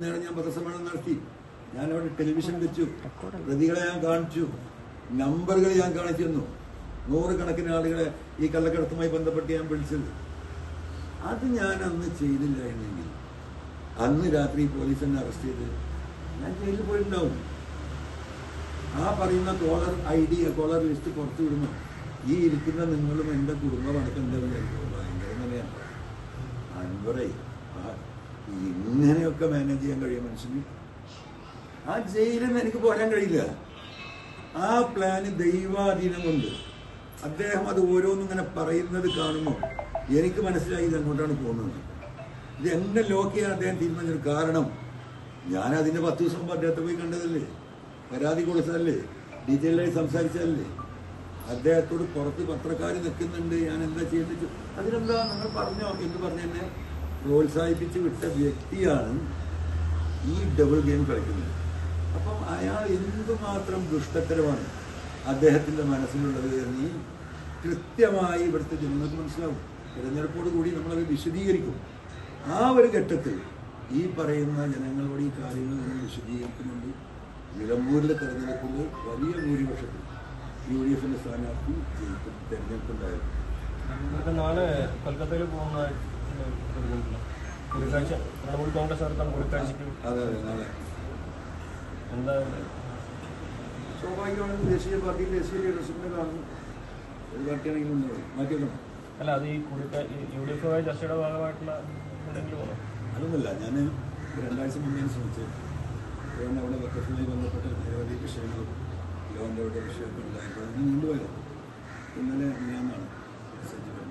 നേരം ഞാൻ പത്രസമ്മേളനം നടത്തി. ഞാൻ അവിടെ ടെലിവിഷൻ വെച്ചു. പ്രതികളെ ഞാൻ കാണിച്ചു. നമ്പറുകൾ ഞാൻ കാണിച്ചു തന്നു നൂറുകണക്കിന് ആളുകളെ ഈ കള്ളക്കടത്തുമായി ബന്ധപ്പെട്ട് ഞാൻ വിളിച്ചത്. അത് ഞാൻ അന്ന് ചെയ്തില്ല എന്നെങ്കിൽ. അന്ന് രാത്രി പോലീസ് എന്നെ അറസ്റ്റ് ചെയ്ത് ഞാൻ ജയിലിൽ പോയിട്ടുണ്ടാവും. ആ പറയുന്ന caller I D caller list പുറത്തു വിടുന്നു. ഈ ഇരിക്കുന്ന നിങ്ങളും എന്റെ കുടുംബം അടക്കം എന്താ ഭയങ്കര അൻവറേ. ആ ഇങ്ങനെയൊക്കെ മാനേജ് ചെയ്യാൻ കഴിയും മനുഷ്യന്. ആ ജയിലിൽ എനിക്ക് പോരാൻ കഴിയില്ല. ആ പ്ലാന് ദൈവാധീനം കൊണ്ട് അദ്ദേഹം അത് ഓരോന്നും ഇങ്ങനെ പറയുന്നത് കാണുമ്പോൾ എനിക്ക് മനസ്സിലായി ഇത് അങ്ങോട്ടാണ് പോകുന്നത്. ഇത് എന്നെ ലോക്ക് ചെയ്യാൻ അദ്ദേഹം തീരുമാനിച്ചത് കാരണം ഞാൻ അതിന്റെ പത്ത് ദിവസം മുമ്പ് അദ്ദേഹത്തെ പോയി കണ്ടതല്ലേ? പരാതി കൊടുത്തതല്ലേ? ഡീറ്റെയിലായി സംസാരിച്ചതല്ലേ? അദ്ദേഹത്തോട് പുറത്ത് പത്രക്കാർ നിൽക്കുന്നുണ്ട്. ഞാൻ എന്താ ചെയ്യുന്നത്? അതിനെന്താ നിങ്ങൾ പറഞ്ഞോ? എന്ന് പറഞ്ഞു എന്നെ പ്രോത്സാഹിപ്പിച്ച് വിട്ട വ്യക്തിയാണ് ഈ ഡബിൾ ഗെയിം കളിക്കുന്നത്. അപ്പം അയാൾ എന്തുമാത്രം ദുഷ്ടത്തരമാണ് അദ്ദേഹത്തിന്റെ മനസ്സിലുള്ളത് എന്ന് കൃത്യമായി ഇവിടുത്തെ ജനങ്ങൾക്ക് മനസ്സിലാവും. തിരഞ്ഞെടുപ്പോട് കൂടി നമ്മളത് വിശദീകരിക്കും. ആ ഒരു ഘട്ടത്തിൽ ഈ പറയുന്ന ജനങ്ങളോട് ഈ കാര്യങ്ങൾ നമ്മൾ വിശദീകരിക്കുന്നുണ്ട്. നിലമ്പൂരിലെ തെരഞ്ഞെടുപ്പിൽ വലിയ ഭൂരിപക്ഷത്തിൽ യു ഡി എഫിന്റെ സ്ഥാനാർത്ഥി ജയിക്കും തെരഞ്ഞെടുപ്പുണ്ടായിരുന്നു. നാളെ കൊൽക്കത്തയിൽ പോകുന്ന കൂടിക്കാഴ്ച. തൃണമൂൽ കോൺഗ്രസ് നടത്താൻ കൂടിക്കാഴ്ചയ്ക്ക് അതെ അതെ നാളെ എന്താ? സ്വാഭാവികമായും ദേശീയ പാർട്ടി ദേശീയ ലീഡർഷിപ്പിനെ കാണുന്നു ഒരു പാർട്ടിയാണെങ്കിലും മാറ്റിവെക്കണം അല്ല അത് ഈ കൂടിക്കാഴ്ച യു ഡി എഫുമായി ചർച്ചയുടെ ഭാഗമായിട്ടുള്ള അതൊന്നുമില്ല ഞാൻ രണ്ടാഴ്ച മുന്നേ ശ്രമിച്ചു അതുകൊണ്ട് അവിടെ വെക്കഫുമായി ബന്ധപ്പെട്ട നിരവധി വിഷയങ്ങൾ ലോണിന്റെ വിഷയമൊക്കെ ഉണ്ടായപ്പോൾ അത് നീണ്ടുപോയത് ഇന്നലെ മെസ്സേജ് വരുന്നത്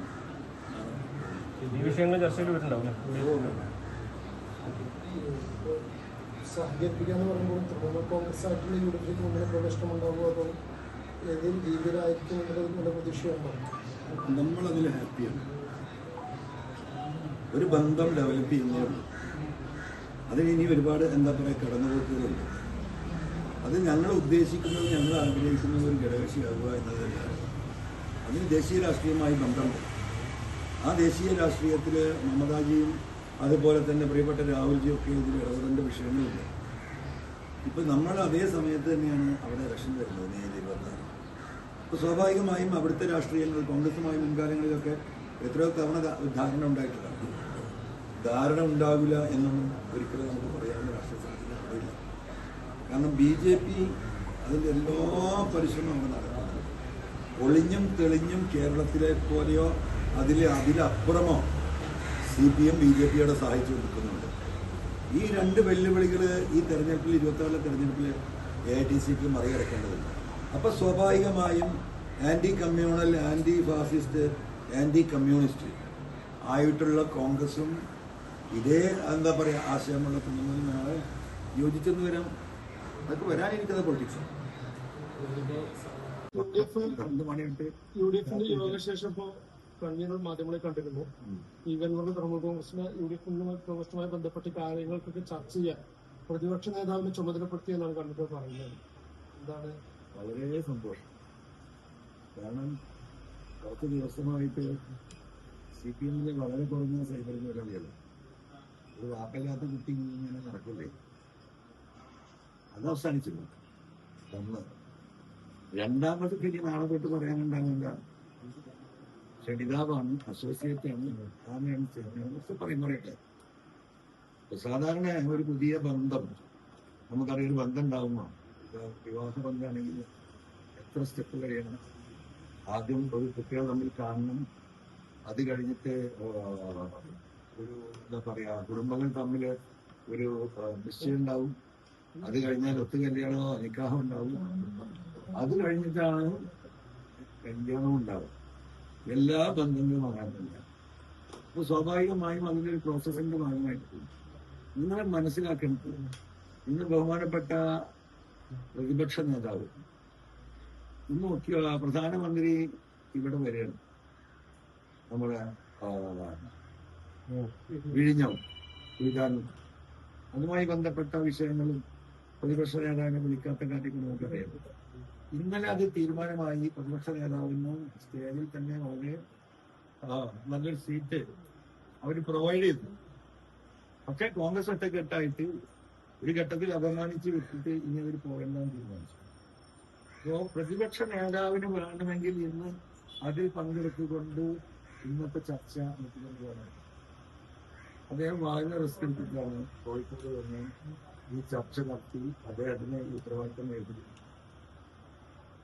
ഈ വിഷയങ്ങൾ ചർച്ചയിൽ വരുന്നുണ്ടാവും സഹകരിപ്പിക്കാന്ന് പറയുമ്പോൾ തൃണമൂൽ കോൺഗ്രസ് ആയിട്ടുള്ള യു ഡി എഫിലേക്ക് മുന്നിൽ പ്രവേശനം ഉണ്ടാവുമോ അതോ ഏതെങ്കിലും രീതിയിലായിരിക്കും എന്നുള്ളത് നല്ല പ്രതീക്ഷയുണ്ടോ? നമ്മളതിൽ ഹാപ്പിയാണ് ഒരു ബന്ധം ഡെവലപ്പ് ചെയ്യുന്നേ ഉള്ളൂ അതിന് ഇനി ഒരുപാട് എന്താ പറയുക കടന്നുപോക്കുകളുണ്ട്. അത് ഞങ്ങൾ ഉദ്ദേശിക്കുന്നത് ഞങ്ങൾ ആഗ്രഹിക്കുന്നത് ഒരു ഘടകകക്ഷിയാകുക എന്നതല്ല. അതിന് ദേശീയ രാഷ്ട്രീയമായി ബന്ധമുണ്ട്. ആ ദേശീയ രാഷ്ട്രീയത്തിൽ മമതാജിയും അതുപോലെ തന്നെ പ്രിയപ്പെട്ട രാഹുൽജിയും ഒക്കെ ഇതിൽ ഇടപെടേണ്ട വിഷയങ്ങളില്ല? ഇപ്പം നമ്മൾ അതേ സമയത്ത് തന്നെയാണ് അവിടെ ഇലക്ഷൻ വരുന്നത് മെയ് ഇരുപത്തിനാല് അപ്പോൾ സ്വാഭാവികമായും അവിടുത്തെ രാഷ്ട്രീയങ്ങൾ കോൺഗ്രസുമായി മുൻകാലങ്ങളിലൊക്കെ എത്രയോ തവണ ധാരണ ഉണ്ടായിട്ടുള്ളതാണ് ധാരണ ഉണ്ടാവില്ല എന്നൊന്നും ഒരിക്കലും നമുക്ക് പറയാവുന്ന രാഷ്ട്രീയ സാധ്യതയില്ല കാരണം ബി ജെ പി അതിന്റെ എല്ലാ പരിശ്രമവും അവിടെ നടക്കുന്നത് ഒളിഞ്ഞും തെളിഞ്ഞും കേരളത്തിലെ പോലെയോ അതിലെ അതിലപ്പുറമോ C P M B J പിയോടെ സഹായിച്ചു കൊടുക്കുന്നുണ്ട് ഈ രണ്ട് വെല്ലുവിളികൾ ഈ തെരഞ്ഞെടുപ്പിൽ ഇരുപത്തിനാലിലെ തെരഞ്ഞെടുപ്പിൽ എ ഐ ടി സിക്ക് മറികടക്കേണ്ടതുണ്ട്. അപ്പോൾ സ്വാഭാവികമായും anti communal anti fascist anti communist ആയിട്ടുള്ള കോൺഗ്രസും ഇതേ എന്താ പറയുക ആശയമുള്ള തൃണമൂലും നാളെ യോജിച്ചെന്ന് വരാം. അതൊക്കെ വരാനിരിക്കുന്ന പൊളിറ്റിക്സ് യു ഡി എഫിന്റെ യോഗശേഷം കൺവീനർ മാധ്യമങ്ങളെ കണ്ടിരുന്നു. ഈ ഗവർണർ തൃണമൂൽ കോൺഗ്രസിനെ യു ഡി എഫ് കോൺഗ്രസുമായി ബന്ധപ്പെട്ട് കാര്യങ്ങൾക്കൊക്കെ ചർച്ച ചെയ്യാൻ പ്രതിപക്ഷ നേതാവിനെ ചുമതലപ്പെടുത്തിയെന്നാണ് കണ്ടിട്ട് പറയുന്നത്. എന്താണ്? വളരെ സന്തോഷം. കാരണം കുറച്ച് ദിവസമായിട്ട് സി പി എമ്മിലെ വളരെ കുറഞ്ഞ സൈബർ മേഖലയാണ് ഒരു വാക്കില്ലാത്ത കുട്ടി ഇങ്ങനെ നടക്കില്ലേ? അത് അവസാനിച്ചില്ല ഒന്ന് രണ്ടാമത് പിന്നെ നാളെ തൊട്ട് പറയാനുണ്ടാകില്ല ഷഡിതാവാണ് അസോസിയേറ്റ് ആണ് ചെയ്യുന്നത് പറയും പറയട്ടെ. സാധാരണ ഒരു പുതിയ ബന്ധം നമുക്കറിയൊരു ബന്ധം ഉണ്ടാകുമ്പോൾ വിവാഹ ബന്ധമാണെങ്കിൽ എത്ര സ്റ്റെപ്പ് കഴിയണം? ആദ്യം ഒരു കുട്ടികൾ തമ്മിൽ കാണണം. അത് കഴിഞ്ഞിട്ട് ഒരു എന്താ പറയാ കുടുംബങ്ങൾ തമ്മിൽ ഒരു നിശ്ചയം ഉണ്ടാവും. അത് കഴിഞ്ഞാൽ ഒത്തു കല്യാണമോ നിക്കാഹോ ഉണ്ടാവും. അത് കഴിഞ്ഞിട്ടാണ് കല്യാണവും ഉണ്ടാവും എല്ലാ ബന്ധങ്ങളും അങ്ങനെ അപ്പൊ സ്വാഭാവികമായും അതിന്റെ ഒരു പ്രോസസ്സിന്റെ ഭാഗമായിട്ട് നിങ്ങളെ മനസ്സിലാക്കേണ്ടത് ഇന്ന് ബഹുമാനപ്പെട്ട പ്രതിപക്ഷ നേതാവ്. ഇന്ന് മുഖ്യ പ്രധാനമന്ത്രി ഇവിടെ വരികയാണ്. നമ്മുടെ വിഴിഞ്ഞം വിഴിഞ്ഞം അതുമായി ബന്ധപ്പെട്ട വിഷയങ്ങളും പ്രതിപക്ഷ നേതാവിനെ വിളിക്കാത്ത കാര്യങ്ങളും നമുക്കറിയാം ഇന്നലെ അത് തീരുമാനമായി. പ്രതിപക്ഷ നേതാവിന് സ്റ്റേജിൽ തന്നെ വളരെ നല്ലൊരു സീറ്റ് അവർ പ്രൊവൈഡ് ചെയ്തു. പക്ഷെ കോൺഗ്രസ് ഒറ്റക്കെട്ടായിട്ട് ഒരു ഘട്ടത്തിൽ അപമാനിച്ച് വിട്ടിട്ട് ഇനി അവർ പോകണ്ടെന്ന് തീരുമാനിച്ചു. അപ്പോ പ്രതിപക്ഷ നേതാവിന് വേണമെങ്കിൽ ഇന്ന് അതിൽ പങ്കെടുത്തുകൊണ്ട് ഇന്നത്തെ ചർച്ച നടത്തിക്കൊണ്ട് പോകണം അദ്ദേഹം വളരെ റിസ്ക് എടുത്തിട്ടാണ് കോഴിക്കോട് വന്ന് ഈ ചർച്ച നടത്തി അദ്ദേഹത്തിന് ഉത്തരവാദിത്തം ഏറ്റെടുത്തു.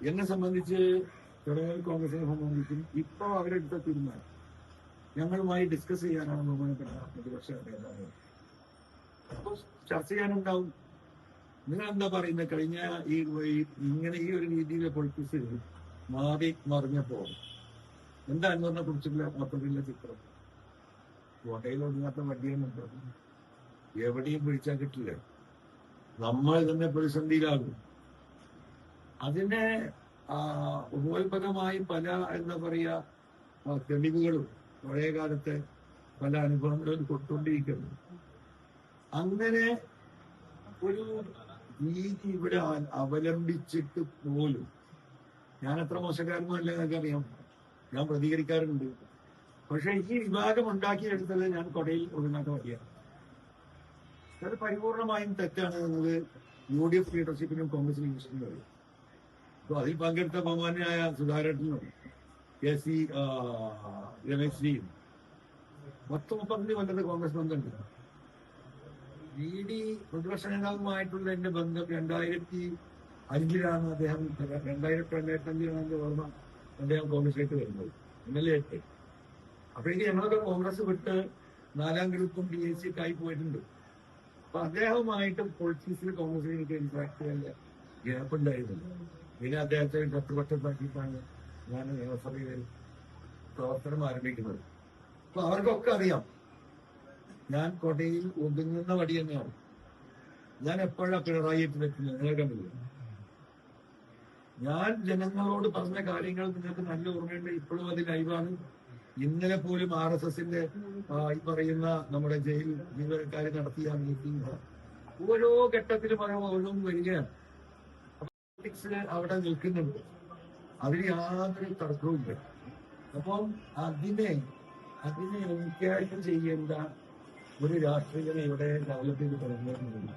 എന്നെ സംബന്ധിച്ച് തൃണമൂൽ കോൺഗ്രസിനെ സംബന്ധിച്ചും ഇപ്പൊ അവരെടുത്ത തീരുമാനം. ഞങ്ങളുമായി ഡിസ്കസ് ചെയ്യാനാണ് ബഹുമാനപ്പെട്ട പ്രതിപക്ഷ നേതാവ്. ചർച്ച ചെയ്യാനുണ്ടാവും. നിങ്ങൾ എന്താ പറയുന്നത് കഴിഞ്ഞ ഈ ഈ- ഇങ്ങനെ ഈ ഒരു രീതിയിലെ പൊളിറ്റിക്സ് മാറി മറിഞ്ഞപ്പോ എന്താ അൻവറിനെ കുറിച്ചുള്ള മൊത്തത്തിലുള്ള ചിത്രം? കോട്ടയിൽ ഒതുങ്ങാത്ത വണ്ടിയാണ് എവിടെയും പിടിച്ചാൽ കിട്ടില്ല. നമ്മൾ തന്നെ പ്രതിസന്ധിയിലാകും. അതിനെ ഉപോത്പന്നമായി പല എന്താ പറയാ തെളിവുകളും പഴയ കാലത്തെ പല അനുഭവങ്ങളും കൊടുത്തുകൊണ്ടിരിക്കുന്നു അങ്ങനെ ഒരു രീതി ഇവിടെ അവ- അവലംബിച്ചിട്ട് പോലും ഞാൻ അത്ര മോശക്കാരനല്ല അറിയാം. ഞാൻ പ്രതികരിക്കാറുണ്ട്. പക്ഷെ ഈ വിഭാഗം ഉണ്ടാക്കിയെടുത്തത് ഞാൻ കൊടയിൽ ഒതുങ്ങാത്ത വഴിയാണ്. അത് പരിപൂർണമായും തെറ്റാണ് എന്നത് യു ഡി എഫ് ലീഡർഷിപ്പിനും കോൺഗ്രസ് ലീഡർഷിപ്പിനും അറിയാം അതിൽ പങ്കെടുത്ത ബഹുമാനായ സുധാകരനും കെ സി ആ, രമേശ് ജിയും പത്ത് മുപ്പത്തഞ്ച് കൊല്ലത്തെ കോൺഗ്രസ് ബന്ധമുണ്ട്. ഇ ഡി പ്രതിപക്ഷ നേതാവുമായിട്ടുള്ള എന്റെ ബന്ധം രണ്ടായിരത്തി അഞ്ചിലാണ് അദ്ദേഹം രണ്ടായിരത്തി രണ്ടായിരത്തി അഞ്ചിലാണ് എന്റെ ഓർമ്മ അദ്ദേഹം കോൺഗ്രസിലേക്ക് വരുന്നത് ഇന്നലെ എട്ട് അപ്പോഴേക്ക് ഞങ്ങളൊക്കെ കോൺഗ്രസ് വിട്ട് നാലാം ഗ്രൂപ്പും ഡി എസ് സി ഒക്കെ ആയി പോയിട്ടുണ്ട്. അപ്പൊ അദ്ദേഹവുമായിട്ട് പൊളിറ്റിക്സിൽ കോൺഗ്രസിലേക്ക് ചെയ്യാൻ ഗ്യാപ്പ് ഉണ്ടായിരുന്നു പിന്നെ അദ്ദേഹത്തെ പത്തുപക്ഷത്താക്കിയിട്ടാണ് ഞാൻ നിയമസഭയിൽ പ്രവർത്തനം ആരംഭിക്കുന്നത്. അപ്പൊ അവർക്കൊക്കെ അറിയാം. ഞാൻ കൊടയിൽ ഒതുങ്ങുന്ന വടി തന്നെയാണ്. ഞാൻ എപ്പോഴാ പിണറായിട്ട് വെക്കുന്നത്? നിങ്ങളെ കണ്ടില്ല? ഞാൻ ജനങ്ങളോട് പറഞ്ഞ കാര്യങ്ങൾ നിങ്ങൾക്ക് നല്ല ഓർമ്മയുണ്ട്. ഇപ്പോഴും അത് ലൈവാണ്. ഇന്നലെ പോലും ആർ എസ് എസിന്റെ ഈ പറയുന്ന നമ്മുടെ ജയിൽ ജീവനക്കാർ നടത്തിയ മീറ്റിംഗ് ഓരോ ഘട്ടത്തിലും പറയുമ്പോൾ ഓരോന്നും വരികയാണ് പൊളിറ്റിക്സ് അവിടെ നിൽക്കുന്നുണ്ട്. അതിന് യാതൊരു തർക്കവുമില്ല അപ്പം അതിനെ അതിനെ എനിക്കായിട്ട് ചെയ്യേണ്ട ഒരു രാഷ്ട്രീയനെ ഇവിടെ ഡെവലപ്പ് ചെയ്ത് തുടങ്ങുന്നുണ്ട്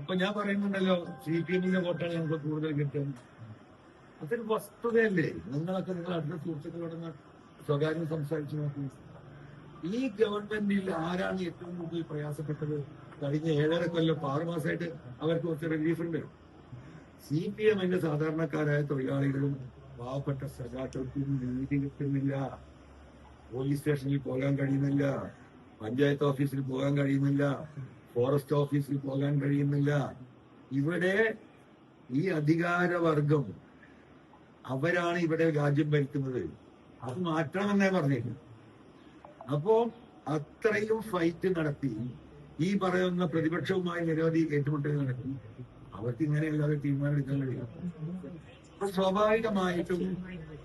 ഇപ്പൊ ഞാൻ പറയുന്നുണ്ടല്ലോ സി പി എമ്മിന്റെ വോട്ടാണ് ഞങ്ങൾക്ക് കൂടുതൽ കിട്ടും അതൊരു വസ്തുതയല്ലേ. നിങ്ങളൊക്കെ നിങ്ങൾ അടുത്ത സുഹൃത്തുക്കളോട് സ്വകാര്യം സംസാരിച്ചു നോക്കി. ഈ ഗവൺമെന്റിൽ ആരാണ് ഏറ്റവും കൂടുതൽ പ്രയാസപ്പെട്ടത്? കഴിഞ്ഞ ഏഴര കൊല്ലം ആറുമാസമായിട്ട് അവർക്ക് കുറച്ച് റിലീഫ് ഉണ്ട്. സി പി എമ്മിന്റെ സാധാരണക്കാരായ തൊഴിലാളികളും പാവപ്പെട്ട സഖാക്കൾക്കും നീതി കിട്ടുന്നില്ല പോലീസ് സ്റ്റേഷനിൽ പോകാൻ കഴിയുന്നില്ല. പഞ്ചായത്ത് ഓഫീസിൽ പോകാൻ കഴിയുന്നില്ല. ഫോറസ്റ്റ് ഓഫീസിൽ പോകാൻ കഴിയുന്നില്ല. ഇവിടെ ഈ അധികാരവർഗം അവരാണ് ഇവിടെ രാജ്യം ഭരിക്കുന്നത്. അത് മാറ്റണമെന്നേ പറഞ്ഞിരുന്നു. അപ്പോ അത്രയും ഫൈറ്റ് നടത്തി ഈ പറയുന്ന പ്രതിപക്ഷവുമായി നിരവധി ഏറ്റുമുട്ടൽ നടത്തി. അവർക്ക് ഇങ്ങനെയല്ലാതെ തീരുമാനമെടുക്കാൻ കഴിയും. അപ്പൊ സ്വാഭാവികമായിട്ടും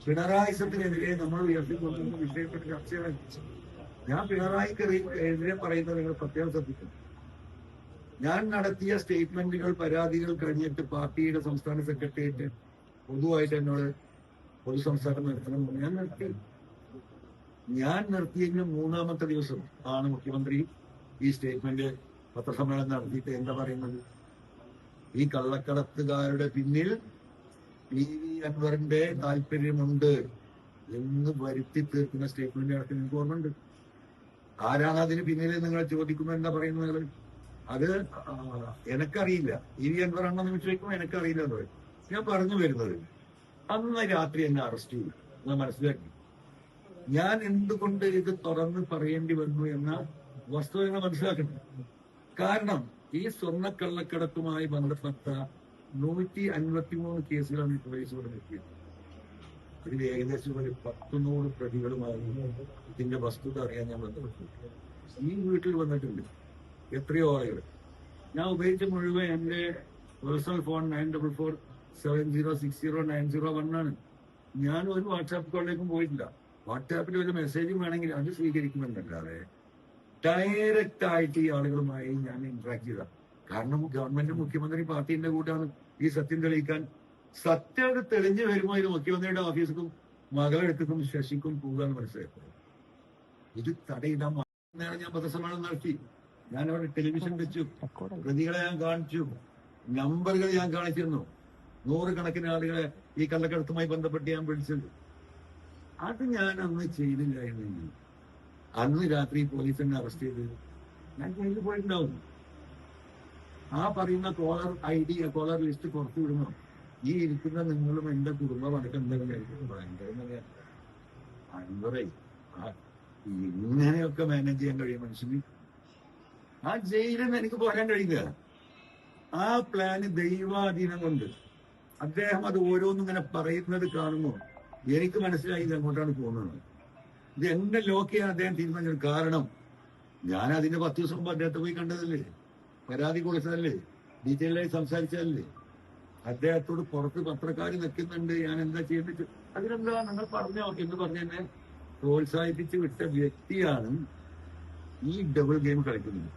പിണറായിസത്തിനെതിരെ നമ്മൾ ഉയർത്തിക്കൊണ്ടുവന്ന വിഷയപ്പെട്ട ചർച്ചകൾ ഞാൻ പിണറായിക്ക് എതിരെ പറയുന്നത് നിങ്ങൾ പ്രത്യേകം ശ്രദ്ധിക്കും ഞാൻ നടത്തിയ സ്റ്റേറ്റ്മെന്റുകൾ പരാതികൾ കഴിഞ്ഞിട്ട് പാർട്ടിയുടെ സംസ്ഥാന സെക്രട്ടേറിയറ്റ് പൊതുവായിട്ട് എന്നോട് പൊതു സംസാരം നടത്തണം ഞാൻ നിർത്തി. ഞാൻ നിർത്തിയതിന് മൂന്നാമത്തെ ദിവസം ആണ് മുഖ്യമന്ത്രി ഈ സ്റ്റേറ്റ്മെന്റ് പത്രസമ്മേളനം നടത്തിയിട്ട് എന്താ പറയുന്നത്? ഈ കള്ളക്കടത്തുകാരുടെ പിന്നിൽ പി വി അൻവറിന്റെ താല്പര്യമുണ്ട് എന്ന് വരുത്തി തീർക്കുന്ന സ്റ്റേറ്റ്മെന്റ് ഇറക്കി നിങ്ങൾക്ക് ഓർമ്മയുണ്ട്. ആരാണ് അതിന് പിന്നിൽ നിങ്ങൾ ചോദിക്കുമ്പോൾ എന്താ പറയുന്നത് അത് എനക്കറിയില്ല. ഇ വി അൻവർ ആണെന്ന് ചോദിക്കുമ്പോൾ എനക്കറിയില്ല എന്ന് പറയും. ഞാൻ പറഞ്ഞു വരുന്നത് അന്ന് രാത്രി എന്നെ അറസ്റ്റ് ചെയ്തു. ഞാൻ മനസ്സിലാക്കി? ഞാൻ എന്തുകൊണ്ട് ഇത് തുറന്ന് പറയേണ്ടി വന്നു എന്ന വസ്തുത മനസ്സിലാക്കണം. കാരണം ഈ സ്വർണക്കള്ളക്കടത്തുമായി ബന്ധപ്പെട്ട നൂറ്റി അൻപത്തിമൂന്ന് കേസുകളാണ് ഈ പോലീസ് ഇവിടെ എത്തിയത് ഇതിൽ ഏകദേശം ഒരു പത്തുനൂറ് പ്രതികളുമായി ഇതിന്റെ വസ്തുത അറിയാൻ ഞാൻ ബന്ധപ്പെട്ടു ഈ വീട്ടിൽ വന്നിട്ടുണ്ട്. എത്രയോ ആളുകൾ. ഞാൻ ഉപയോഗിച്ച മുഴുവൻ എന്റെ personal phone nine double four seven zero six zero nine zero one ആണ്. ഞാൻ ഒരു വാട്സാപ്പ് കോളിലേക്കും പോയിട്ടില്ല. വാട്സാപ്പിൽ ഒരു മെസ്സേജും വേണമെങ്കിൽ അത് സ്വീകരിക്കുമെന്നല്ലാതെ ഡയറക്റ്റ് ആയിട്ട് ഈ ആളുകളുമായി ഞാൻ ഇന്ററാക്ട് ചെയ്ത കാരണം ഗവൺമെന്റ് മുഖ്യമന്ത്രി പാർട്ടിന്റെ കൂട്ടാണ് ഈ സത്യം തെളിയിക്കാൻ. സത്യം തെളിഞ്ഞു വരുമ്പോൾ ഇത് മുഖ്യമന്ത്രിയുടെ ഓഫീസിലും മകളെടുത്തും ശശിക്കും എന്ന് മനസ്സിലാക്കുന്നത്. ഇത് തടയിടാൻ ഞാൻ പ്രദർശനം നടത്തി. ഞാൻ അവിടെ ടെലിവിഷൻ വെച്ചു. പ്രതികളെ ഞാൻ കാണിച്ചു. നമ്പറുകൾ ഞാൻ കാണിച്ചിരുന്നു. നൂറുകണക്കിന് ആളുകളെ ഈ കള്ളക്കടത്തുമായി ബന്ധപ്പെട്ട് ഞാൻ വിളിച്ചത് അത് ഞാൻ അന്ന് ചെയ്തില്ലായിരുന്നെങ്കിൽ അന്ന് രാത്രി പോലീസ് അറസ്റ്റ് ചെയ്ത്. ഞാൻ ജയിലിൽ പോയിട്ടുണ്ടാവും. ആ പറയുന്ന caller I D caller list പുറത്തു വിടുന്നു. ഈ ഇരിക്കുന്ന നിങ്ങളും എന്റെ കുടുംബം അടക്കം എന്തെങ്കിലും ഇങ്ങനെയൊക്കെ മാനേജ് ചെയ്യാൻ കഴിയും മനുഷ്യന്. ആ ജയിലിൽ നിന്ന് എനിക്ക് പോരാൻ കഴിയുക ആ പ്ലാന് ദൈവാധീനം കൊണ്ട് അദ്ദേഹം അത് ഓരോന്നും ഇങ്ങനെ പറയുന്നത് കാണുമ്പോൾ എനിക്ക് മനസ്സിലായി ഇത് അങ്ങോട്ടാണ് പോകുന്നത്. ഇത് എന്നെ ലോക്ക് ചെയ്യാൻ അദ്ദേഹം തീരുമാനിച്ചത് കാരണം ഞാൻ അതിന്റെ പത്ത് ദിവസം മുമ്പ് അദ്ദേഹത്തെ പോയി കണ്ടതല്ലേ? പരാതി കൊടുത്തതല്ലേ? ഡീറ്റെയിലായി സംസാരിച്ചതല്ലേ? അദ്ദേഹത്തോട് പുറത്ത് പത്രക്കാർ നിൽക്കുന്നുണ്ട്. ഞാൻ എന്താ ചെയ്യുന്നത് അതിനെന്താ നിങ്ങൾ പറഞ്ഞോ എന്ന് പറഞ്ഞ് എന്നെ പ്രോത്സാഹിപ്പിച്ച് വിട്ട വ്യക്തിയാണ് ഈ ഡബിൾ ഗെയിം കളിക്കുന്നത്.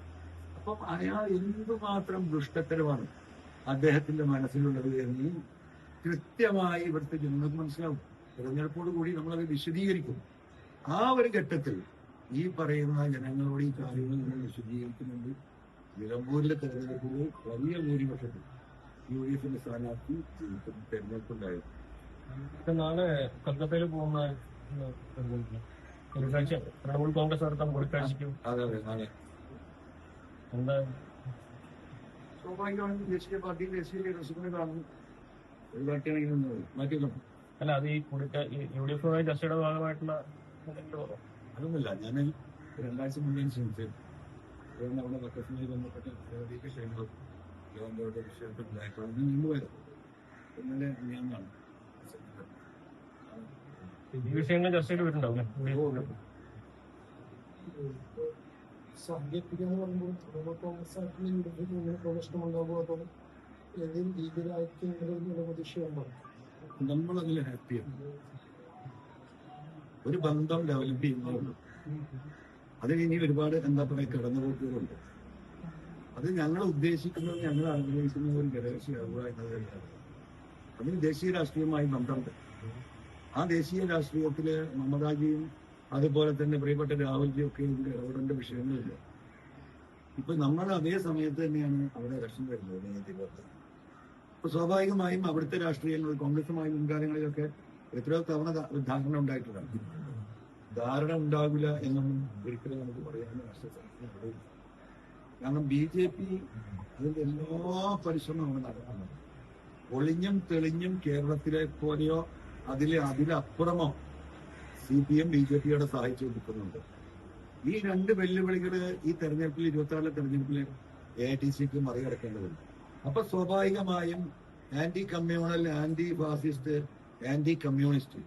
അപ്പം അയാൾ എന്തുമാത്രം ദുഷ്ടത്തരമാണ് അദ്ദേഹത്തിന്റെ മനസ്സിലുള്ളത് എന്ന് കൃത്യമായി ഇവിടുത്തെ ജനങ്ങൾക്ക് മനസ്സിലാവും. തെരഞ്ഞെടുപ്പോട് കൂടി നമ്മളത് വിശദീകരിക്കും. ആ ഒരു ഘട്ടത്തിൽ ഈ പറയുന്ന ജനങ്ങളോട് ഈ കാര്യങ്ങൾ നമ്മൾ വിശദീകരിക്കുന്നുണ്ട്. നിലമ്പൂരിലെ തെരഞ്ഞെടുപ്പിൽ വലിയ ഭൂരിപക്ഷത്തിൽ യു ഡി എഫിന്റെ സ്ഥാനാർത്ഥി തെരഞ്ഞെടുപ്പുണ്ടായിരുന്നു നാളെ കൽക്കത്തയിൽ പോകുന്ന. കൂടിക്കാഴ്ച തൃണമൂൽ കോൺഗ്രസ് നടത്താൻ കൂടിക്കാഴ്ചയ്ക്കും അതെ അതെ നാളെ. എന്താ? സ്വാഭാവികമായും ദേശീയ പാർട്ടി ദേശീയ ലീഡർഷിപ്പിനെ കാണും. പാർട്ടിയാണെങ്കിൽ അല്ല അത് ഈ കൂടിക്കാഴ്ച യു ഡി എഫുമായി ചർച്ചയുടെ ഭാഗമായിട്ടുള്ള അതൊന്നുമില്ല ഞാൻ രണ്ടാഴ്ച മുന്നേ ശ്രമിച്ചു അവിടെ വക്കസുമായി ബന്ധപ്പെട്ട നിരവധി വിഷയങ്ങളും ഗവൺമെന്റ് വിഷയത്തിൽ നിന്ന് പോയത്. ഇന്നലെ നിയമമാണ് ഈ വിഷയങ്ങൾ ചർച്ചയിൽ വരുന്നുണ്ടാവും പറയുമ്പോൾ തൃണമൂൽ കോൺഗ്രസ് ഏതെങ്കിലും രീതിയിലായിരിക്കും പ്രതീക്ഷയുണ്ടോ നമ്മളതിൽ ഹാപ്പിയാണ് ഒരു ബന്ധം ഡെവലപ്പ് ചെയ്യുന്നതുണ്ട് അത് ഇനി ഒരുപാട് എന്താ പറയുക കടന്നുപോക്കുകളുണ്ട്. അത് ഞങ്ങൾ ഉദ്ദേശിക്കുന്നത് ഞങ്ങൾ ആഗ്രഹിക്കുന്ന ഒരു ഘടകശിയാവുക എന്നതല്ല അതിന് ദേശീയ രാഷ്ട്രീയമായി ബന്ധമുണ്ട്. ആ ദേശീയ രാഷ്ട്രീയത്തിൽ മമതാജിയും അതുപോലെ തന്നെ പ്രിയപ്പെട്ട രാഹുൽജിയും ഒക്കെ ഇതിൽ ഇടപെടേണ്ട വിഷയങ്ങളില്ല ഇപ്പൊ നമ്മൾ അതേ സമയത്ത് തന്നെയാണ് അവിടെ ഇലക്ഷൻ വരുന്നത് മെയ് അപ്പൊ സ്വാഭാവികമായും അവിടുത്തെ രാഷ്ട്രീയങ്ങൾ കോൺഗ്രസുമായി മുൻകാലങ്ങളിലൊക്കെ എത്രയോ തവണ ധാരണ ഉണ്ടായിട്ടുള്ളതാണ് ധാരണ ഉണ്ടാകില്ല എന്നൊന്നും ഒരിക്കലും നമുക്ക് പറയാൻ കാരണം ബി ജെ പി അതിന്റെ എല്ലാ പരിശ്രമങ്ങളും നടത്തുന്നത് ഒളിഞ്ഞും തെളിഞ്ഞും കേരളത്തിലെ പോലെയോ അതിലെ അതിലപ്പുറമോ C P M B J പിയോടെ സഹായിച്ചു കൊടുക്കുന്നുണ്ട്. ഈ രണ്ട് വെല്ലുവിളികൾ ഈ തെരഞ്ഞെടുപ്പിൽ ഇരുപത്തി ആറിലെ തെരഞ്ഞെടുപ്പിൽ എ ഐ ടി സിക്ക് മറികടക്കേണ്ടതുണ്ട്. അപ്പൊ സ്വാഭാവികമായും anti communal anti fascist anti communist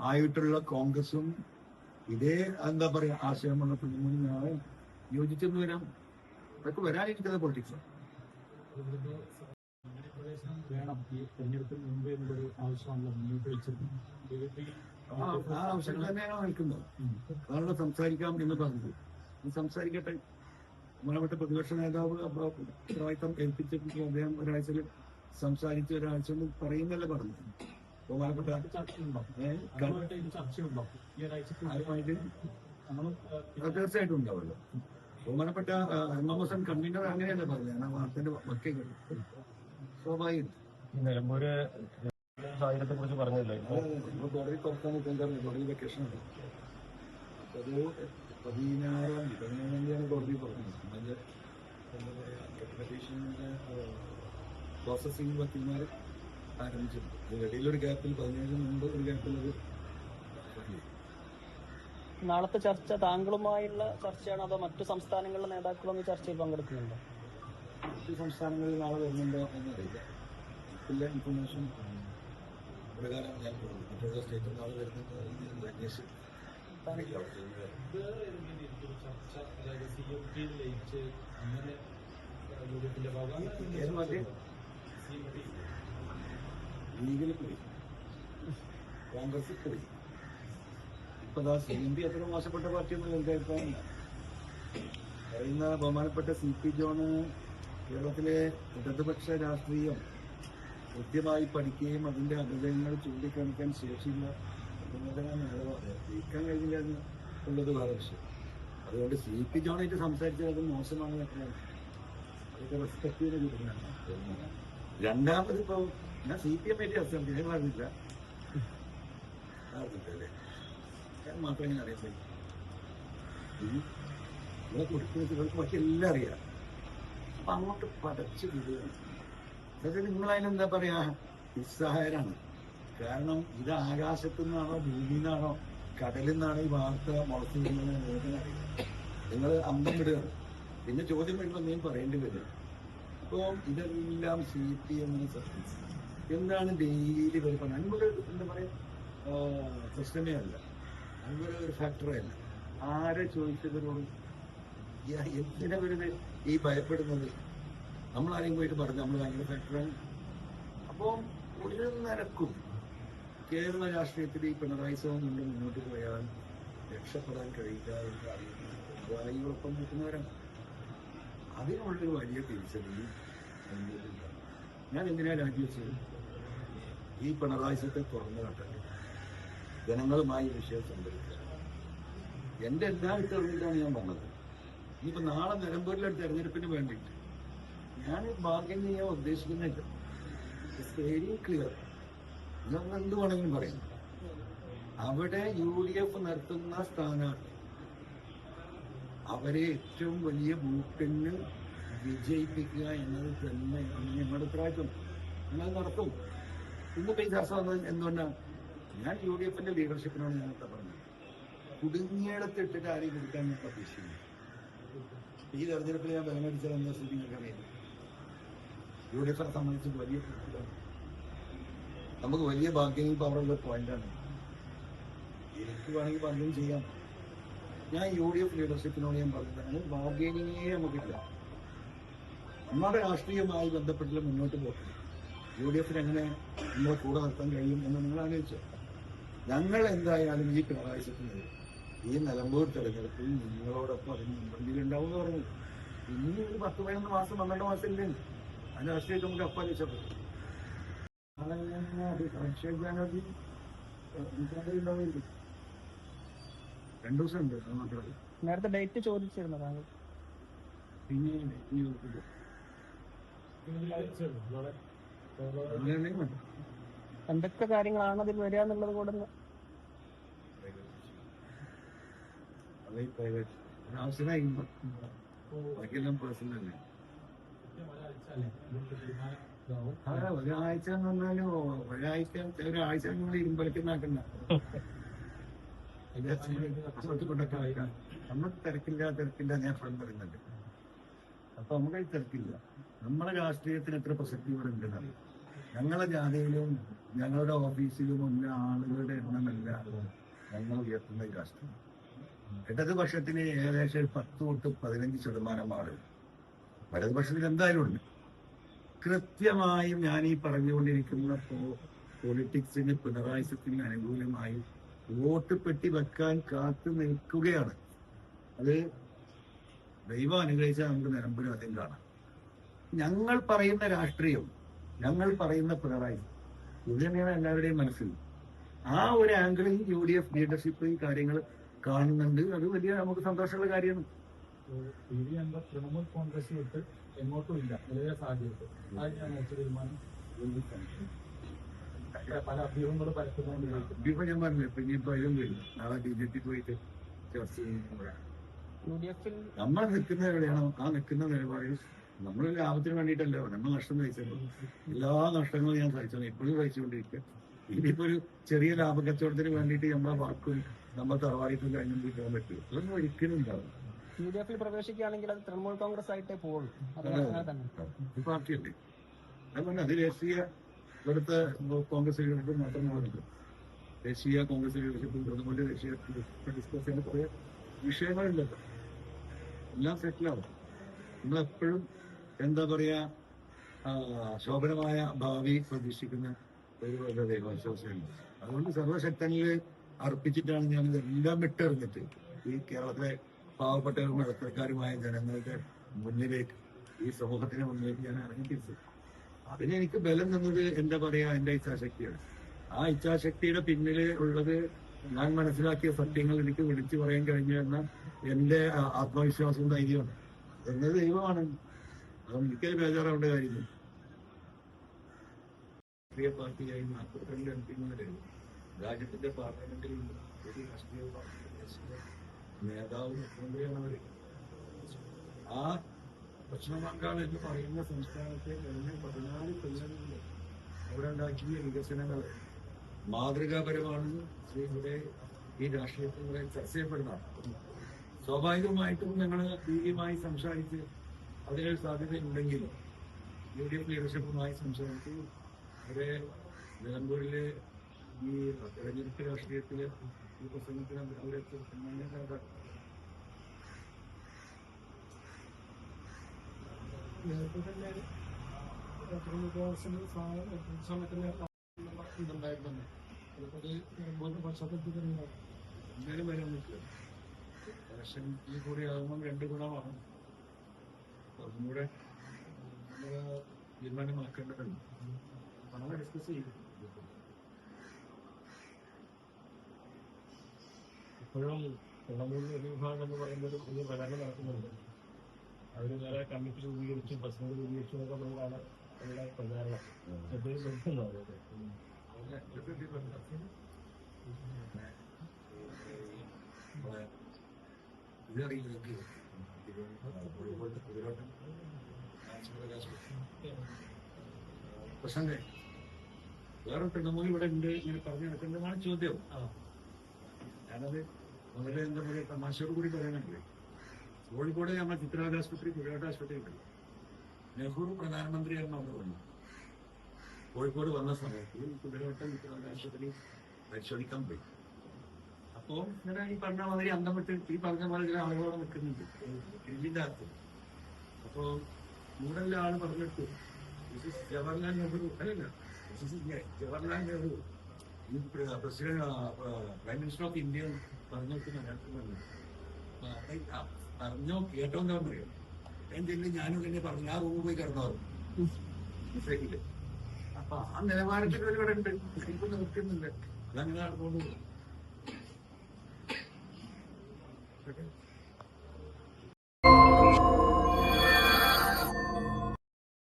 ആയിട്ടുള്ള കോൺഗ്രസും ഇതേ എന്താ പറയാ ആശയമുള്ള പിന്മുന്നാണ് യോജിച്ചെന്ന് വരാം. അതൊക്കെ വരാനിരിക്കുന്ന പൊളിറ്റിക്സ് വേണം ഈ തെരഞ്ഞെടുപ്പിന് മുമ്പേ ആവശ്യമാണല്ലോ ആ ആവശ്യം തന്നെയാണ് നിൽക്കുന്നത്. അതാണ് സംസാരിക്കാം എന്ന് പറഞ്ഞത്. സംസാരിക്കട്ടെ. നമ്മളവിടുത്തെ പ്രതിപക്ഷ നേതാവ് അപ്പൊ ഉത്തരവാദിത്തം ഏൽപ്പിച്ചിട്ട് അദ്ദേഹം ഒരാഴ്ചയിൽ സംസാരിച്ച് ഒരാഴ്ച പറയുന്നല്ലേ പറഞ്ഞു ബഹുമാനപ്പെട്ട തീർച്ചയായിട്ടും ഉണ്ടാവുമല്ലോ. ബഹുമാനപ്പെട്ട ആ, M M S N convener അങ്ങനെയല്ല പറഞ്ഞത്? ആ വാർത്തന്റെ വക്കേ സ്വാഭാവികം. നിലമ്പൂര് സാഹചര്യത്തെ കുറിച്ച് പറഞ്ഞല്ലോ ഇപ്പൊ കോടതി തുറക്കാൻ നിൽക്കാൻ കോടതി വെക്കേഷൻ ഒരു പതിനാറാം തീയതിയാണ് കോടതി പറഞ്ഞത്. അതിന്റെ എന്താ പറയാ പ്രോസസ്സിംഗ് വക്കീൽമാർ ആരംഭിച്ചിട്ടുണ്ട് ഇടയിലൊരു ഗ്യാപ്പിൽ പതിനേഴിന് മുമ്പ് ഒരു ഗ്യാപ്പിൽ അത് നാളത്തെ ചർച്ച താങ്കളുമായുള്ള ചർച്ചയാണോ അതോ മറ്റു സംസ്ഥാനങ്ങളിലെ നേതാക്കളും ഈ ചർച്ചയിൽ പങ്കെടുക്കുന്നുണ്ടോ? മറ്റു സംസ്ഥാനങ്ങളിൽ നാളെ വരുന്നുണ്ടോ എന്നറിയില്ല. ഇൻഫർമേഷൻ പ്രകാരം ഞാൻ മറ്റുള്ള സ്റ്റേറ്റിൽ നാളെ വരുന്നുണ്ടോ എന്ന് അന്വേഷിച്ച് ചർച്ച ലീഗിൽ പോയി കോൺഗ്രസ് പോയി ഇപ്പൊ ദാ സി എം പി അത്ര മോശപ്പെട്ട പാർട്ടിയൊന്നും എന്റെ അഭിപ്രായമില്ല പറയുന്ന ബഹുമാനപ്പെട്ട സി പി ജോണ് കേരളത്തിലെ ഇടതുപക്ഷ രാഷ്ട്രീയം കൃത്യമായി പഠിക്കുകയും അതിന്റെ അനുഗ്രഹങ്ങൾ ചൂണ്ടിക്കാണിക്കാൻ ശേഷിയില്ല ജയിക്കാൻ കഴിഞ്ഞില്ല എന്ന് ഉള്ളത് വേറെ വിഷയം. അതുകൊണ്ട് സി പി ജോണായിട്ട് സംസാരിച്ചത് അത് മോശമാണ് എന്നൊക്കെ അതൊക്കെ റെസ്പെക്ട് ചെയ്ത് രണ്ടാമത് ഇപ്പൊ ഞാൻ സി പി എം ആയിട്ട് പറഞ്ഞില്ല പറഞ്ഞിട്ടല്ലേ ഞാൻ അറിയാൻ സാധിക്കും ഇവിടെ എല്ലാം അറിയാം. അപ്പൊ അങ്ങോട്ട് പടച്ചു വിടുകയാണ് അതായത് പറയാ? നിസ്സഹായരാണ്. കാരണം ഇത് ആകാശത്തു നിന്നാണോ ഭൂമിയിൽ നിന്നാണോ കടലിൽ നിന്നാണ് ഈ വാർത്ത മുളച്ചു വീഴുന്നത് നിങ്ങൾ അമ്പം വിടുകയാണ് പിന്നെ ചോദ്യം വരുമ്പോൾ നീ പറയേണ്ടി വരും. അപ്പോൾ ഇതെല്ലാം സി പി എമ്മിന് സർവീസ് എന്താണ് ഡെയിലി വരുമ്പോൾ അൻപത് എന്താ പറയാ? സിസ്റ്റമേ അല്ല. അൻപത് ഒരു ഫാക്ടറേ അല്ല. ആരെ ചോദിച്ചതിനോട് എന്തിനാ വരുന്നത് ഈ ഭയപ്പെടുന്നത്? നമ്മൾ ആരെയും പോയിട്ട് പറഞ്ഞു നമ്മൾ ഭയങ്കര ഫാക്ടറാണ് അപ്പോൾ ഒരു നിരക്കും കേരള രാഷ്ട്രീയത്തിൽ ഈ പിണറായി സഭ കൊണ്ട് മുന്നോട്ട് പോയാൽ രക്ഷപ്പെടാൻ കഴിയില്ല എന്ന് അറിയുന്ന പിണറായിയോടൊപ്പം നിൽക്കുന്നവരാണ്. അതിനുള്ളൊരു വലിയ തിരിച്ചടി. ഞാൻ എന്തിനാ രാജിവെച്ചത്? ഈ പിണറായി സത്തെ തുറന്നു കണ്ടത് ജനങ്ങളുമായി വിഷയം സംഭരിക്കുക. എന്റെ എല്ലാ ഇട്ടുകൊണ്ടിട്ടാണ് ഞാൻ പറഞ്ഞത് ഇനിയിപ്പോ നാളെ നിലമ്പൂരിലെ തെരഞ്ഞെടുപ്പിന് വേണ്ടിയിട്ട് ഞാൻ ബാർഗൈൻ ചെയ്യാൻ ഉദ്ദേശിക്കുന്നില്ല. വെരി ക്ലിയർ നിങ്ങൾ എന്ത് വേണമെങ്കിലും പറയാം. അവിടെ യു ഡി എഫ് നടത്തുന്ന സ്ഥാനാർത്ഥി അവരെ ഏറ്റവും വലിയ ബൂട്ടിന് വിജയിപ്പിക്കുക എന്നത് തന്നെയാണ് ഞങ്ങളുടെ അഭിപ്രായത്തിൽ ഞങ്ങൾ നടത്തും. ഇന്നിപ്പോ ഈ ചർച്ച വന്നത് എന്തുകൊണ്ടാണ് ഞാൻ യു ഡി എഫിന്റെ ലീഡർഷിപ്പിനോട് പറഞ്ഞത്. കുടുങ്ങിയിടത്തിട്ടിട്ട് ആരെയും കൊടുക്കാൻ ഞാൻ പ്രതീക്ഷിക്കുന്നു. ഈ തെരഞ്ഞെടുപ്പിൽ ഞാൻ ബലമടിച്ചത് എന്താ സ്ഥിതി നിങ്ങൾക്ക് അറിയാം യു ഡി എഫിനെ സംബന്ധിച്ച് വലിയ. നമുക്ക് വലിയ ബാർഗനിങ് പവറുള്ള പോയിന്റാണ് എനിക്ക് വേണമെങ്കിൽ പലതും ചെയ്യാം. ഞാൻ യു ഡി എഫ് ലീഡർഷിപ്പിനോട് ഞാൻ പറഞ്ഞതാണ് ബാർഗനിങ്ങേ നമുക്കില്ല. നമ്മുടെ രാഷ്ട്രീയമായി ബന്ധപ്പെട്ടുള്ള മുന്നോട്ട് പോകും യു ഡി എഫിന് എങ്ങനെ നിങ്ങളെ കൂടെ നിർത്താൻ കഴിയും എന്ന് നിങ്ങൾ ആലോചിച്ചു? ഞങ്ങൾ എന്തായാലും ഈ പിണറായി ഈ നിലമ്പൂർ തെരഞ്ഞെടുപ്പിൽ നിങ്ങളോടൊപ്പം അതിന് മുൻപന്തിയിലുണ്ടാവും എന്ന് പറഞ്ഞു. ഇനി ഒരു പത്ത് പതിനൊന്ന് മാസം പന്ത്രണ്ട് മാസം ഇല്ലേ? അതിന് രാഷ്ട്രീയത്തിൽ നമുക്ക് അപ്പാലിച്ചപ്പോൾ അഭിഷേക് ബാനർജി ഉണ്ടാവില്ല രണ്ടു ദിവസം ഉണ്ട് മാത്രമല്ല നേരത്തെ ഡേറ്റ് ചോദിച്ചിരുന്നു താങ്കൾ? പിന്നെ എന്തൊക്കെ കാര്യങ്ങളാണ് അതിൽ വരിക എന്നുള്ളത് കൂടെ അത് ഒരാഴ്ച എന്ന് പറഞ്ഞാലും ഒരാഴ്ച ഒരാഴ്ച നിങ്ങൾ ഇരുമ്പലിക്കുന്നാക്കണ്ട കൊണ്ടൊക്കെ നമ്മൾ തിരക്കില്ല തിരക്കില്ല ഞാൻ എപ്പോഴും പറയുന്നുണ്ട് അപ്പൊ നമ്മുടെ തിരക്കില്ല. നമ്മുടെ രാഷ്ട്രീയത്തിന് എത്ര പ്രസക്തി ഇവിടെ ഉണ്ടെന്ന് ഞങ്ങളുടെ ജാഥയിലും ഞങ്ങളുടെ ഓഫീസിലും ഉള്ള ആളുകളുടെ എണ്ണമല്ല ഞങ്ങൾ ഉയർത്തുന്ന രാഷ്ട്രീയം. ഇടതുപക്ഷത്തിന് ഏകദേശം പത്ത് തൊട്ട് പതിനഞ്ച് ശതമാനം ആളുകൾ. വലതുപക്ഷത്തിൽ എന്തായാലും ഉണ്ട്. കൃത്യമായും ഞാൻ ഈ പറഞ്ഞുകൊണ്ടിരിക്കുന്ന പൊളിറ്റിക്സിന് പിണറായി സത്തിന് അനുകൂലമായി വോട്ട് പെട്ടി വെക്കാൻ കാത്തു നിൽക്കുകയാണ്. അത് ദൈവം അനുഗ്രഹിച്ചാൽ നമുക്ക് നിലമ്പൂരും ആദ്യം കാണാം. ഞങ്ങൾ പറയുന്ന രാഷ്ട്രീയം ഞങ്ങൾ പറയുന്ന പിണറായി. ഇത് തന്നെയാണ് എല്ലാവരുടെയും മനസ്സിൽ. ആ ഒരു ആംഗിളിൽ യു ഡി എഫ് ലീഡർഷിപ്പ് ഈ കാര്യങ്ങൾ കാണുന്നുണ്ട്. അത് വലിയ നമുക്ക് സന്തോഷമുള്ള കാര്യമാണ്. തൃണമൂൽ കോൺഗ്രസ് വിട്ട് എങ്ങോട്ടും ഇല്ല. നിലവിലെ സാഹചര്യത്തിൽ. ഞാൻ തീരുമാനം പല അഭ്യൂഹങ്ങളും പരത്തുന്നുണ്ട് ഇപ്പൊ ഞാൻ പറഞ്ഞു ഇപ്പൊ ഇനിയിപ്പോ അതിലും വരും. നാളെ ബി ജെ പി പോയിട്ട് ചർച്ച ചെയ്യുമ്പോഴാണ്. യു ഡി നമ്മൾ നിൽക്കുന്ന എവിടെയാണോ ആ നിൽക്കുന്ന നിലപാടിൽ നമ്മൾ ലാഭത്തിന് വേണ്ടിയിട്ടല്ലോ നമ്മൾ നഷ്ടം സഹിച്ചല്ലോ എല്ലാ നഷ്ടങ്ങളും ഞാൻ സഹിച്ചു ഇപ്പോഴും സഹിച്ചുകൊണ്ടിരിക്കുക. ഇനിയിപ്പോ ഒരു ചെറിയ ലാഭ കച്ചവടത്തിന് വേണ്ടിയിട്ട് നമ്മളെ വർക്കും നമ്മൾ തറവാടിക്കും കഴിഞ്ഞും പോകാൻ പറ്റും അതൊന്നും ഒരിക്കലും ഉണ്ടാവും യു ഡി എഫിൽ പ്രവേശിക്കുകയാണെങ്കിൽ അത് തൃണമൂൽ കോൺഗ്രസ് ആയിട്ടേ ഒരു പാർട്ടിയുണ്ട്. അതുകൊണ്ട് അത് ദേശീയ ഇവിടുത്തെ കോൺഗ്രസ് ലീഡർഷിപ്പ് മാത്രമാണല്ലോ ദേശീയ കോൺഗ്രസ് ലീഡർഷിപ്പ് അതുകൊണ്ട് ദേശീയ ഡിസ്കസ് ചെയ്യുന്ന കുറെ വിഷയങ്ങളുണ്ടല്ലോ എല്ലാം സെറ്റിലാവും. നമ്മളെപ്പോഴും എന്താ പറയാ ശോഭനമായ ഭാവി പ്രതീക്ഷിക്കുന്ന ഒരു ദൈവവിശ്വാസമുണ്ട് അതുകൊണ്ട് സർവശക്തനിൽ അർപ്പിച്ചിട്ടാണ് ഞാൻ ഇതെല്ലാം വിട്ടെറിഞ്ഞിട്ട് ഈ കേരളത്തിലെ പാവപ്പെട്ടവരും ഇടത്തരക്കാരുമായ ജനങ്ങളുടെ മുന്നിലേക്ക് ഈ സമൂഹത്തിന് മുന്നിലേക്ക് ഞാൻ ഇറങ്ങി തിരിച്ചു അതിന് എനിക്ക് ബലം തന്നത് എന്താ പറയാ എന്റെ ഇച്ഛാശക്തിയാണ്. ആ ഇച്ഛാശക്തിയുടെ പിന്നിൽ ഉള്ളത് ഞാൻ മനസ്സിലാക്കിയ സത്യങ്ങൾ എനിക്ക് വിളിച്ചു പറയാൻ കഴിഞ്ഞു എന്ന എന്റെ ആത്മവിശ്വാസവും ധൈര്യമാണ് എന്നത് ദൈവമാണ്. അത് ഒരിക്കലും ബേജാറാവേണ്ട കാര്യമില്ല. രാഷ്ട്രീയ പാർട്ടിയായി നാൽപ്പത്തിരണ്ട് എം പിമാര് രാജ്യത്തിന്റെ പാർലമെന്റിൽ ഒരു രാഷ്ട്രീയ ദേശീയ നേതാവ് മുഖ്യമന്ത്രിയാണ് അവർ. ആ പശ്ചിമ ബംഗാൾ എന്ന് പറയുന്ന സംസ്ഥാനത്തെ കഴിഞ്ഞ പതിനാല് കൊല്ലങ്ങളിൽ അവിടെ ഉണ്ടാക്കിയ വികസനങ്ങൾ മാതൃകാപരമാണ് ഇവിടെ ഈ രാഷ്ട്രീയത്തിൽ ചർച്ച സ്വാഭാവികമായിട്ടും ഞങ്ങൾ ഭീതിയുമായി സംസാരിച്ച് അതിനൊരു സാധ്യതയുണ്ടെങ്കിലും യു ഡി എഫ് ലീഡർഷിപ്പുമായി സംസാരിച്ച് അവരെ നിലമ്പൂരിലെ ഈ തെരഞ്ഞെടുപ്പ് രാഷ്ട്രീയത്തിൽ ഈ പ്രസംഗത്തിന് അവരെ നേരത്തെ തന്നെ സമയത്തിന് ഇതുണ്ടായിരുന്നു നിലമ്പൂരിന്റെ പശ്ചാത്തലത്തിൽ തന്നെ എന്തായാലും വരാൻ നിൽക്കുക ഇലക്ഷൻ ഈ കൂടി ആകുമ്പോൾ രണ്ട് ഗുണമാണ്. ഒന്നുകൂടെ നമ്മൾ തീരുമാനമാക്കേണ്ടതുണ്ട് നമ്മളെ ഡിസ്കസ് ചെയ്യും. ഇപ്പോഴും തൃണമൂൽ ഒരു വിഭാഗം എന്ന് പറയുന്ന ഒരു വലിയ പ്രകടനം നടക്കുന്നുണ്ട് അവർ വേറെ കമ്മിറ്റി രൂപീകരിച്ചു പ്രസിഡന്റ് രൂപീകരിച്ചു എന്നൊക്കെ പറഞ്ഞാണ് അവരുടെ പ്രചാരണം. ശ്രദ്ധയിൽ പ്രസംഗം വേറെ തൃണമൂൽ ഇവിടെ ഉണ്ട് ഇങ്ങനെ പറഞ്ഞു നടക്കേണ്ടതാണ് ചോദ്യം. ഞാനത് വളരെ എന്താ പറയുക തമാശയോട് കൂടി പറയാനുണ്ട്. കോഴിക്കോട് നമ്മുടെ ചിത്രാജ് ആശുപത്രി കുഴിയാട്ട് ആശുപത്രി ഉണ്ട്. നെഹ്റു പ്രധാനമന്ത്രിയായിരുന്നു അവിടെ വന്നു കോഴിക്കോട് വന്ന സമയത്ത് കുതിരവട്ടം ചിത്രാജ് ആശുപത്രി പരിശോധിക്കാൻ പോയി. അപ്പോ ഇങ്ങനെ ഈ പറഞ്ഞ മാതിരി അന്തം ഈ പറഞ്ഞ മാതിരി ചില ആളുകളോട് നിൽക്കുന്നുണ്ട്. ഇതിന്റെ അകത്ത് അപ്പോ മൂടെല്ലാം ആൾ പറഞ്ഞിട്ട് ജവഹർലാൽ നെഹ്റു അല്ലല്ല Jawaharlal Nehru president prime minister of India പറഞ്ഞു മലയാളത്തിൽ പറഞ്ഞോ. കേട്ടോ എന്താ പറയുക എന്തെങ്കിലും ഞാനും തന്നെ പറഞ്ഞു ആ റൂമിൽ പോയി കിടന്നോറും അപ്പൊ ആ നിലവാരത്തിൽ ഒരു ഇവിടെ ഉണ്ട് ഇപ്പൊ നിൽക്കുന്നുണ്ട് അതങ്ങനെ നടന്നുകൊണ്ട്. seconds.